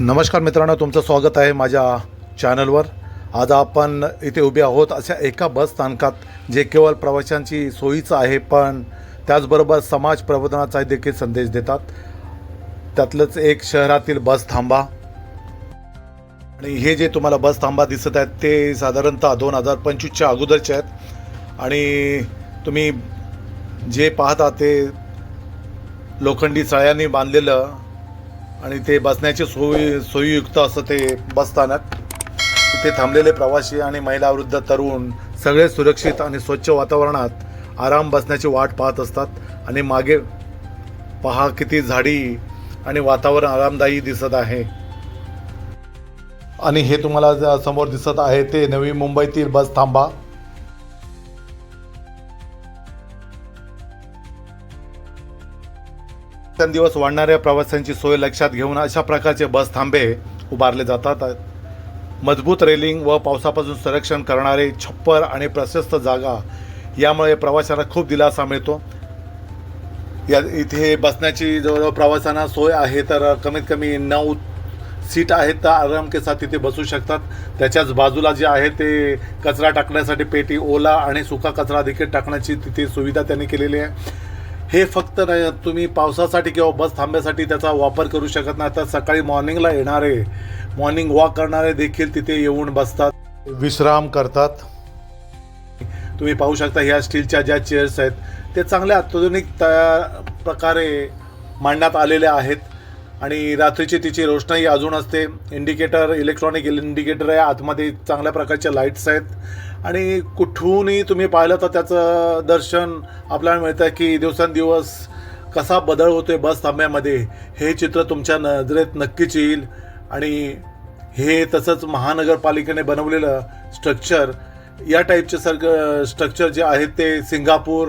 नमस्कार मित्रांनो तुमचं स्वागत आहे माझ्या चॅनलवर. आज आपण इथे उभे आहोत अशा एका बस स्थानकात जे केवळ प्रवाशांची सोयीचं आहे पण त्याचबरोबर समाज प्रबोधनाचा देखील संदेश देतात. त्यातलंच एक शहरातील बस थांबा. आणि हे जे तुम्हाला बस थांबा दिसत आहेत ते साधारणतः दोन हजार पंचवीसच्या अगोदरचे आहेत. आणि तुम्ही जे पाहता ते लोखंडी सळ्यांनी बांधलेलं आणि ते बसण्याची सोयी सोयीयुक्त असं ते बसस्थानक तिथे थांबलेले प्रवासी आणि महिला वृद्ध तरुण सगळे सुरक्षित आणि स्वच्छ वातावरणात आराम बसण्याची वाट पाहत असतात. आणि मागे पहा किती झाडी आणि वातावरण आरामदायी दिसत आहे. आणि हे तुम्हाला ज- समोर दिसत आहे ते नवी मुंबईतील बस थांबा. दिवस वाढणाऱ्या प्रवाशांची सोय लक्षात घेऊन अशा प्रकारचे बस थांबे उभारले जातात. मजबूत रेलिंग व पावसापासून संरक्षण करणारे छप्पर आणि प्रशस्त जागा यामुळे प्रवाशांना खूप दिलासा मिळतो. या इथे बसण्याची जवळजवळ प्रवाशांना सोय आहे तर कमीत कमी नऊ सीट आहेत तर आराम के साथ तिथे बसू शकतात. त्याच्याच बाजूला जे आहे ते कचरा टाकण्यासाठी पेटी ओला आणि सुका कचरा देखील टाकण्याची तिथे सुविधा त्यांनी केलेली आहे. हे फक्त नाही तुम्ही पावसासाठी किंवा बस थांब्यासाठी त्याचा वापर करू शकत नाही. तर सकाळी मॉर्निंगला येणारे मॉर्निंग वॉक करणारे देखील तिथे येऊन बसतात. विश्राम करतात. तुम्ही पाहू शकता ह्या स्टीलच्या ज्या चेअर्स आहेत ते चांगल्या अत्याधुनिक तयार प्रकारे मांडण्यात आलेले आहेत. आणि रात्रीची तिची रोषणाई अजून असते. इंडिकेटर इलेक्ट्रॉनिक इंडिकेटर आहे आतमध्ये चांगल्या प्रकारच्या लाईट्स आहेत. आणि कुठूनही तुम्ही पाहिलं तर त्याचं दर्शन आपल्याला मिळतं की दिवसेंदिवस कसा बदल होतोय बस थांब्यामध्ये हे चित्र तुमच्या नजरेत नक्कीच येईल. आणि हे तसंच महानगरपालिकेने बनवलेलं स्ट्रक्चर या टाईपचे सर्ग स्ट्रक्चर जे आहेत ते सिंगापूर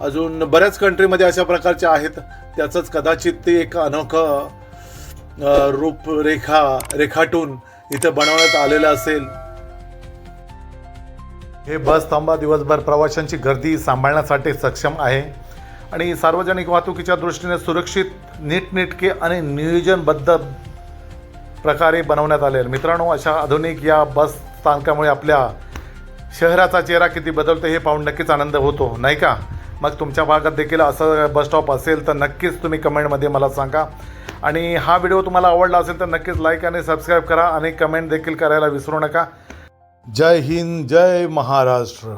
अजून बऱ्याच कंट्रीमध्ये अशा प्रकारच्या आहेत. त्याचंच कदाचित ते एक अनोखं रूपरेखा रेखाटून इथं बनवण्यात आलेलं असेल. हे बस थांबा दिवसभर प्रवाशांची गर्दी सांभाळण्यासाठी सक्षम आहे. आणि सार्वजनिक वाहतुकीच्या दृष्टीने सुरक्षित नीटनेटके आणि नियोजनबद्ध प्रकारे बनवण्यात आले मित्रांनो अशा आधुनिक या बस स्थानकामुळे आपल्या शहराचा चेहरा किती बदलतो हे पाहून नक्कीच आनंद होतो नाही का? मग तुमच्या भागात देखील असं बस स्टॉप असेल तर नक्कीच तुम्ही कमेंटमध्ये मला सांगा. आणि हा व्हिडिओ तुम्हाला आवडला असेल तर नक्कीच लाईक आणि सबस्क्राईब करा. आणि कमेंट देखील करायला विसरू नका. जय हिंद जय महाराष्ट्र.